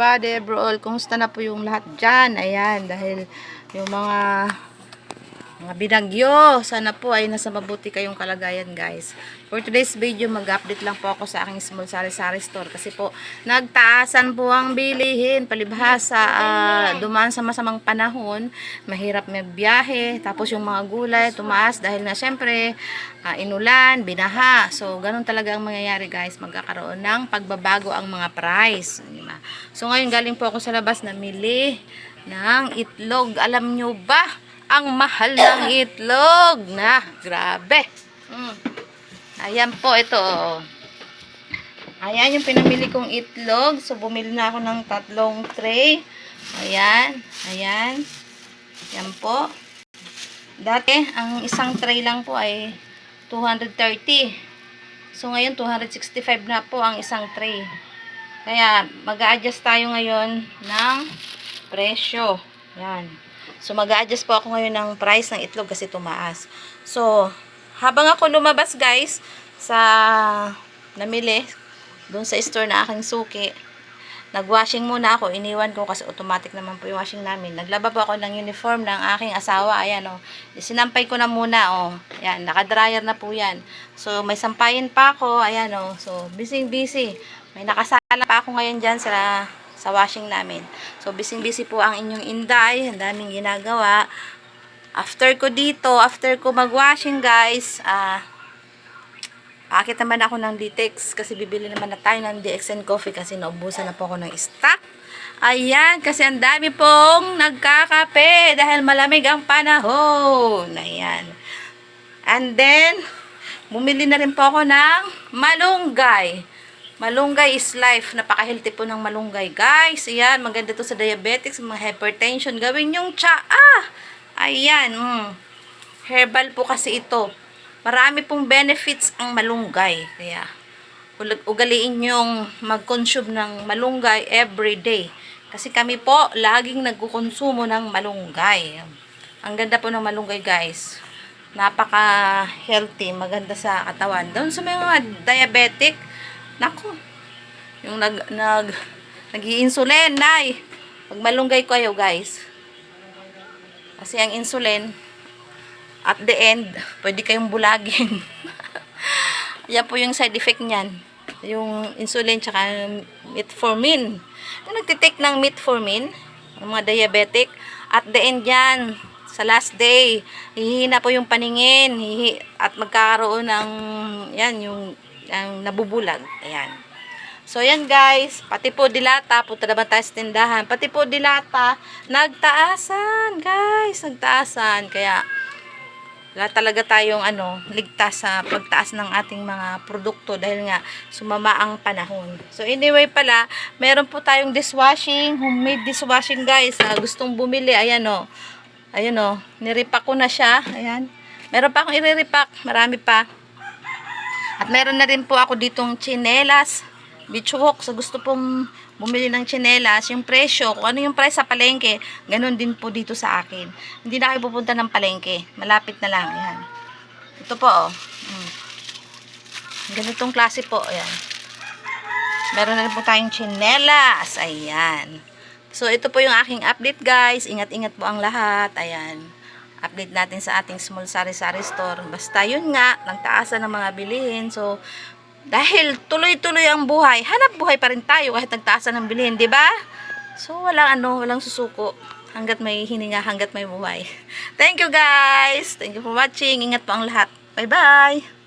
Bade, bro, kumusta na po yung lahat dyan? Ayan, dahil yung mga mga binagyo, sana po ay nasa mabuti kayong kalagayan guys. For today's video, mag-update lang po ako sa aking small sari-sari store kasi po nagtaasan po ang bilihin, palibhasa, ah, dumaan sa masamang panahon, mahirap magbiyahe, tapos yung mga gulay tumaas dahil nga syempre ah, inulan, binaha. So, ganun talaga ang mangyayari guys, magkakaroon ng pagbabago ang mga price. Di ba? So, ngayon galing po ako sa labas na mili ng itlog. Alam nyo ba? Ang mahal ng itlog. Na grabe. Mm. ayan po ito ayan yung pinamili kong itlog. So bumili na ako ng tatlong tray. Ayan ayan. Yan po. Dati ang isang tray lang po ay 230 so ngayon 265 na po ang isang tray. Kaya mag-a-adjust tayo ngayon ng presyo. Yan So, mag-a-adjust po ako ngayon ng price ng itlog kasi tumaas. So, habang ako lumabas guys, sa namili, doon sa store na aking suki, nag-washing muna ako. Iniwan ko kasi automatic naman po yung washing namin. Naglaba po ako ng uniform ng aking asawa. Ayan o. Oh. Sinampay ko na muna o. Oh. Ayan, naka-dryer na po yan. So, may sampayin pa ako. Ayan o. Oh. So, busy-busy. May nakasala pa ako ngayon dyan sa sa washing namin. So, busy-busy po ang inyong inday. Ang daming ginagawa. After ko dito, after ko mag-washing guys, ah, akit naman ako ng Ditex kasi bibili naman na tayo ng DXN Coffee kasi naubusan na po ako ng stock. Ayan, kasi ang dami pong nagkakape dahil malamig ang panahon. Ayan. And then, bumili na rin po ako ng malunggay. Malunggay is life. Napaka-healthy po ng malunggay. Guys, ayan. Maganda to sa diabetics, mga hypertension. Gawin yung tsaa. Ah, ayan. Mm. Herbal po kasi ito. Marami pong benefits ang malunggay. Kaya, ugaliin yung mag-consume ng malunggay every day. Kasi kami po, laging nagkukonsumo ng malunggay. Ang ganda po ng malunggay, guys. Napaka-healthy. Maganda sa katawan. Doon sa mga diabetic, Nako. Yung nag nag nag-insulin, nay. Pag malunggay ko kayo, guys. Kasi ang insulin at the end, pwede kayong bulagin. Yan po yung side effect niyan. Yung insulin tsaka metformin. Yung nagtitake ng metformin, mga diabetic, at the end yan, sa last day, hihina po yung paningin, hihi, at magkakaroon ng, yan, yung ang nabubulag. Ayan. So, yan guys. Pati po dilata. Punta naman tayo sa tindahan. Pati po dilata. Nagtaasan. Guys. Nagtaasan. Kaya, wala talaga tayong ano, ligtas sa pagtaas ng ating mga produkto dahil nga sumama ang panahon. So anyway pala, meron po tayong dishwashing, homemade dishwashing guys. Uh, gustong bumili, ayan o. Oh. Ayan o, oh. nirepack ko na siya. Ayan. Meron pa akong i-repack, marami pa. At meron na rin po ako ditong chinelas, beach hook. So gusto pong bumili ng chinelas, yung presyo, kung ano yung price sa palengke, ganun din po dito sa akin. Hindi na kayo pupunta ng palengke. Malapit na lang. Yan. Ito po, oh. Hmm. Ganitong klase po. Ayan. Meron na rin po tayong chinelas. Ayan. So, ito po yung aking update, guys. Ingat-ingat po ang lahat. Ayan update natin sa ating small sari-sari store. Basta yun nga, nagtaasan ng mga bilihin. So, dahil tuloy-tuloy ang buhay, hanap buhay pa rin tayo kahit nagtaasan ng bilihin, di ba? So, walang ano, walang susuko. Hanggat may hininga, hanggat may buhay. Thank you guys! Thank you for watching. Ingat po ang lahat. Bye-bye!